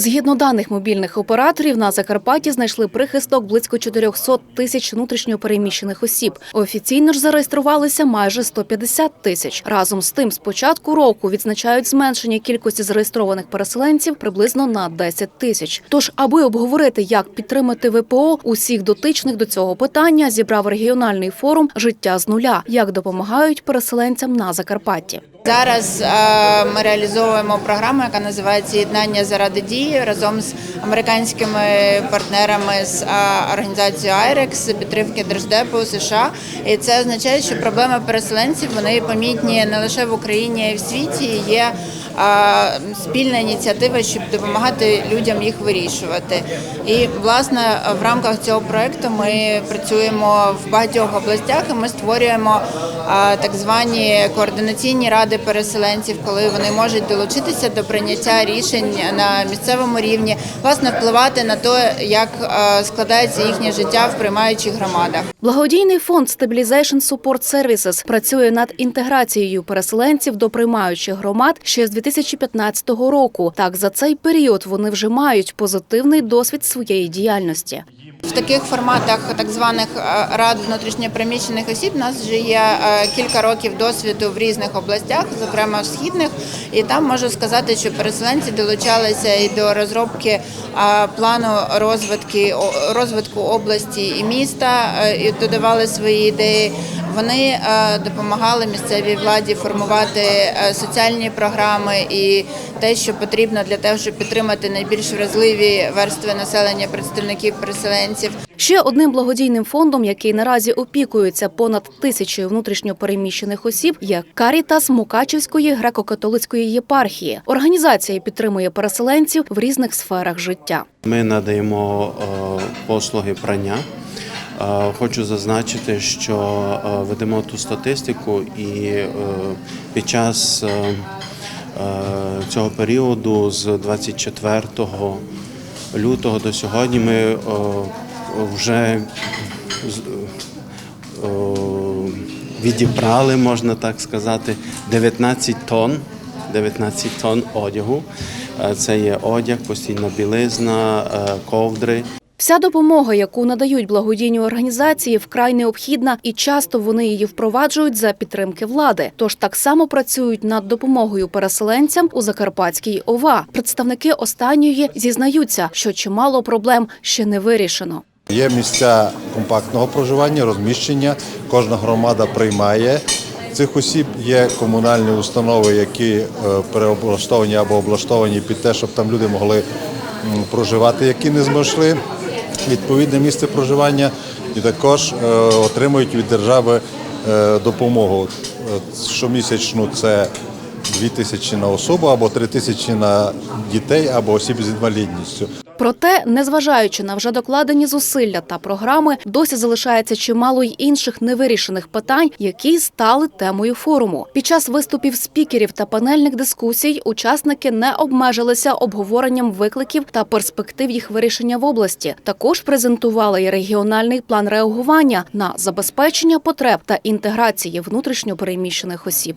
Згідно даних мобільних операторів, на Закарпатті знайшли прихисток близько 400 тисяч внутрішньопереміщених осіб. Офіційно ж зареєструвалися майже 150 тисяч. Разом з тим, з початку року відзначають зменшення кількості зареєстрованих переселенців приблизно на 10 тисяч. Тож, аби обговорити, як підтримати ВПО, усіх дотичних до цього питання зібрав регіональний форум Життя з нуля, як допомагають переселенцям на Закарпатті. Зараз е, ми реалізовуємо програму, яка називається Єднання заради дії разом з американськими партнерами з е, організацією IREX, підтримки Держдепу США. І це означає, що проблеми переселенців вони помітні не лише в Україні, а й в світі. Є спільна ініціатива, щоб допомагати людям їх вирішувати. І власне в рамках цього проекту ми працюємо в багатьох областях. і Ми створюємо так звані координаційні ради переселенців, коли вони можуть долучитися до прийняття рішень на місцевому рівні, власне, впливати на те, як складається їхнє життя в приймаючих громадах. Благодійний фонд Stabilization Support Services працює над інтеграцією переселенців до приймаючих громад ще з 2015 року. Так, за цей період вони вже мають позитивний досвід своєї діяльності. В таких форматах так званих е, рад внутрішньопереміщених осіб у нас вже є е, кілька років досвіду в різних областях, зокрема в східних. І там можу сказати, що переселенці долучалися і до розробки е, плану розвитки розвитку області і міста, і додавали свої ідеї. Вони допомагали місцевій владі формувати соціальні програми і те, що потрібно для того, щоб підтримати найбільш вразливі верстви населення представників переселенців. Ще одним благодійним фондом, який наразі опікується понад тисячою внутрішньопереміщених осіб, є Карітас Мукачівської греко-католицької єпархії. Організація підтримує переселенців в різних сферах життя. Ми надаємо е, послуги прання. Е, Хочу зазначити, що е, ведемо ту статистику, і під час цього періоду з 24 лютого до сьогодні ми е, вже е, відібрали, можна так сказати, 19 тонн, 19 тонн одягу. Е, Це є одяг, постійна білизна, е, ковдри. Вся допомога, яку надають благодійні організації, вкрай необхідна, і часто вони її впроваджують за підтримки влади. Тож так само працюють над допомогою переселенцям у Закарпатській ОВА. Представники останньої зізнаються, що чимало проблем ще не вирішено. Є місця компактного проживання, розміщення. Кожна громада приймає цих осіб. Є комунальні установи, які е, переоблаштовані або облаштовані під те, щоб там люди могли проживати, які не знайшли відповідне місце проживання, і також е, отримують від держави е, допомогу. Е, Щомісячну це 2 тисячі на особу або 3 тисячі на дітей або осіб з інвалідністю. Проте, незважаючи на вже докладені зусилля та програми, досі залишається чимало й інших невирішених питань, які стали темою форуму. Під час виступів спікерів та панельних дискусій учасники не обмежилися обговоренням викликів та перспектив їх вирішення в області. Також презентували й регіональний план реагування на забезпечення потреб та інтеграції внутрішньопереміщених осіб.